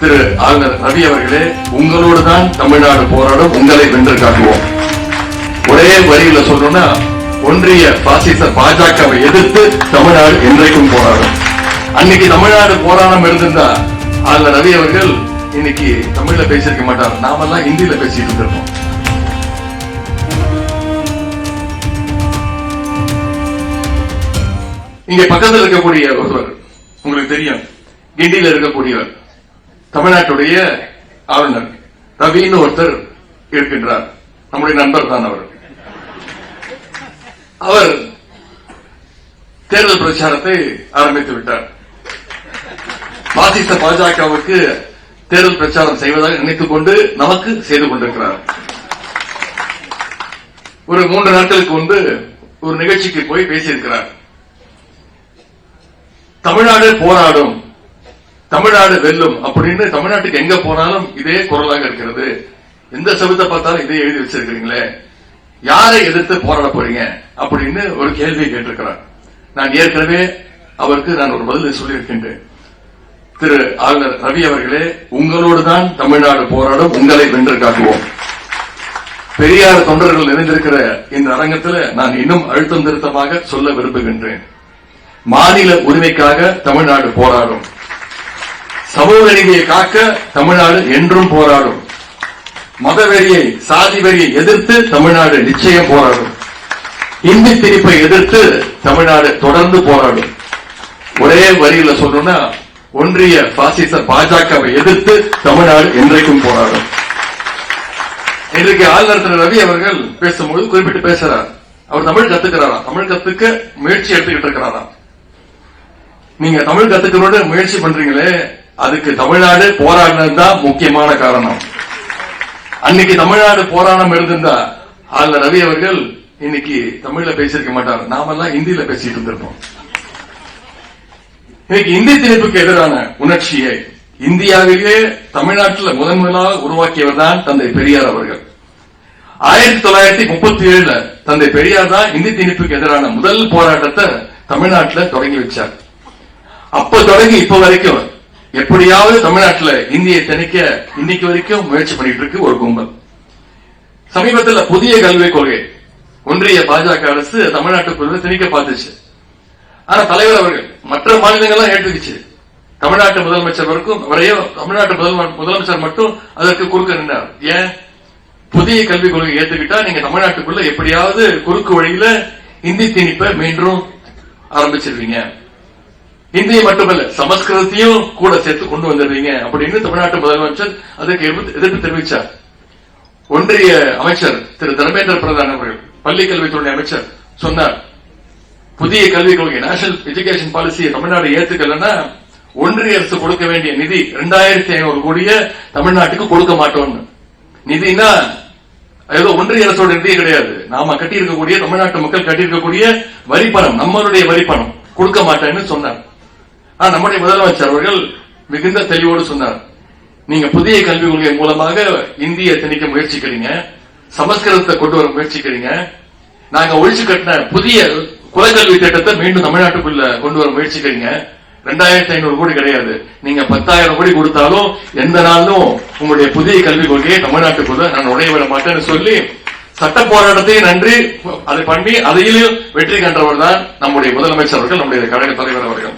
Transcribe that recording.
திரு ஆளுநர் ரவி அவர்களே உங்களோடு தான் தமிழ்நாடு போராடும் உங்களை வென்று காட்டுவோம். ஒரே வரியில சொல்லணும்னா ஒன்றிய பாசிச பாஜகவை எதிர்த்து தமிழ்நாடு என்றைக்கும் போராடும். அன்னைக்கு தமிழ்நாடு போராடம் இருந்திருந்தா ஆளுநர் ரவி அவர்கள் இன்னைக்கு தமிழ்ல பேசியிருக்க மாட்டார். நாமெல்லாம் ஹிந்தியில பேசிட்டு இருந்திருப்போம் இங்க பக்கத்தில் இருக்கக்கூடிய ஒருவர் உங்களுக்கு தெரியும். கிண்டியில இருக்கக்கூடியவர். தமிழ்நாட்டுடைய ஆளுநர் ரவின்னு ஒருத்தர் இருக்கின்றார். நம்முடைய நண்பர் தான் அவர். அவர் தேர்தல் பிரச்சாரத்தை ஆரம்பித்து விட்டார். பாசிச பாஜகவுக்கு தேர்தல் பிரச்சாரம் செய்வதாக நினைத்துக் கொண்டு நமக்கு செய்து கொண்டிருக்கிறார். ஒரு மூன்று நாட்களுக்கு முன்பு ஒரு நிகழ்ச்சிக்கு போய் பேசியிருக்கிறார். தமிழ்நாடு போராடும் தமிழ்நாடு வெல்லும் அப்படின்னு தமிழ்நாட்டுக்கு எங்க போனாலும் இதே குரலாக இருக்கிறது. எந்த சபத்தை பார்த்தாலும் இதே எழுதி வச்சிருக்கிறீங்களே. யாரை எதிர்த்து போராட போறீங்க அப்படின்னு ஒரு கேள்வியை கேட்டிருக்கிறார். நான் ஏற்கனவே அவருக்கு நான் ஒரு பதில் சொல்லியிருக்கின்றேன். திரு ஆளுநர் ரவி அவர்களே உங்களோடு தான் தமிழ்நாடு போராடும் உங்களை வென்று காட்டுவோம் பெரியார் தொண்டர்கள் நிறைந்திருக்கிற இந்த அரங்கத்தில் நான் இன்னும் அழுத்தம் திருத்தமாக சொல்ல விரும்புகின்றேன். மாநில உரிமைக்காக தமிழ்நாடு போராடும். சமூக நீதியை காக்க தமிழ்நாடு என்றும் போராடும். மதவெறியை சாதி வெறியை எதிர்த்து தமிழ்நாடு நிச்சயம் போராடும். இந்தி திணிப்பை எதிர்த்து தமிழ்நாடு தொடர்ந்து போராடும். ஒரே வரியில சொல்லணும்னா ஒன்றிய பாசிச பாஜகவை எதிர்த்து தமிழ்நாடு என்றைக்கும் போராடும். இன்றைக்கு ஆளுநர் திரு ரவி அவர்கள் பேசும்போது குறிப்பிட்டு பேசுறார். அவர் தமிழ் கத்துக்கிறாராம். தமிழ் கத்துக்க முயற்சி எடுத்துக்கிட்டு இருக்கிறாராம். நீங்க தமிழ் கத்துக்கிறோட முயற்சி பண்றீங்களே அதுக்கு தமிழ்நாடு போராடினது தான் முக்கியமான காரணம். அன்னைக்கு தமிழ்நாடு போராட்டம் இருந்திருந்தா அதுல ரவி அவர்கள் இன்னைக்கு தமிழ்ல பேசியிருக்க மாட்டார். நாமெல்லாம் ஹிந்தியில பேசிட்டு இருந்திருப்போம். இன்னைக்கு இந்தி திணிப்புக்கு எதிரான உணர்ச்சியை இந்தியாவிலே தமிழ்நாட்டில் முதன் முதலாக உருவாக்கியவர் தான் தந்தை பெரியார் அவர்கள். ஆயிரத்தி தொள்ளாயிரத்தி முப்பத்தி ஏழுல தந்தை பெரியார் தான் இந்தி திணிப்புக்கு எதிரான முதல் போராட்டத்தை தமிழ்நாட்டில் தொடங்கி வச்சார். அப்ப தொடங்கி இப்ப வரைக்கும் எப்படியாவது தமிழ்நாட்டில் இந்தியை திணிக்க இன்னைக்கு வரைக்கும் முயற்சி பண்ணிட்டு இருக்கு ஒரு கும்பல். சமீபத்தில் புதிய கல்விக் கொள்கை ஒன்றிய பாஜக அரசு தமிழ்நாட்டுக்குள்ள திணிக்க பார்த்துச்சு. ஆனா தலைவர் அவர்கள் மற்ற மாநிலங்கள்லாம் ஏற்றுக்குச்சு. தமிழ்நாட்டு முதலமைச்சர் வரைக்கும் வரையோ தமிழ்நாட்டு முதல் முதலமைச்சர் மட்டும் அதற்கு குறுக்க நின்றார் ஏன்? புதிய கல்விக் கொள்கை ஏத்துக்கிட்டா நீங்க தமிழ்நாட்டுக்குள்ள எப்படியாவது குறுக்கு வழியில இந்தி திணிப்பை மீண்டும் ஆரம்பிச்சிருவீங்க. இந்தியை மட்டுமல்ல சமஸ்கிருதத்தையும் கூட சேர்த்து கொண்டு வந்துடுறீங்க அப்படின்னு தமிழ்நாட்டு முதலமைச்சர் அதற்கு எதிர்ப்பு தெரிவித்தார் ஒன்றிய அமைச்சர் திரு தர்மேந்திர பிரதான் அவர்கள் பள்ளி கல்வித்துறை அமைச்சர் சொன்னார் புதிய கல்விக் கொள்கை நேஷனல் எஜுகேஷன் பாலிசியை தமிழ்நாடு ஏத்துக்கலன்னா ஒன்றிய அரசு கொடுக்க வேண்டிய நிதி இரண்டாயிரத்தி ஐநூறு கோடிய தமிழ்நாட்டுக்கு கொடுக்க மாட்டோம்னு. நிதினா ஏதோ ஒன்றிய அரசோட நிதி கிடையாது. நாம கட்டியிருக்கக்கூடிய தமிழ்நாட்டு மக்கள் கட்டியிருக்கக்கூடிய வரிப்பணம் நம்மளுடைய வரிப்பணம் கொடுக்க மாட்டேன்னு சொன்னார். நம்முடைய முதலமைச்சர் அவர்கள் மிகுந்த தெளிவோடு சொன்னார். நீங்க புதிய கல்விக் கொள்கை மூலமாக இந்திய திணிக்க முயற்சிக்கிறீங்க சமஸ்கிருதத்தை கொண்டு வர முயற்சிக்கிறீங்க. நாங்க ஒழிச்சு கட்டின புதிய குலக்கல்வி திட்டத்தை மீண்டும் தமிழ்நாட்டுக்குள்ள கொண்டு வர முயற்சிக்கிறீங்க. ரெண்டாயிரத்தி ஐநூறு கோடி கிடையாது. நீங்க பத்தாயிரம் கோடி கொடுத்தாலும் எந்த நாளும் உங்களுடைய புதிய கல்விக் கொள்கையை தமிழ்நாட்டுக்குள்ள நான் நுழைய விட மாட்டேன்னு சொல்லி சட்ட போராட்டத்தையும் நன்றி அதை பண்ணி அதையிலும் வெற்றி கண்டவர் தான் நம்முடைய முதலமைச்சர் அவர்கள் நம்முடைய கழக தலைவர் அவர்கள்.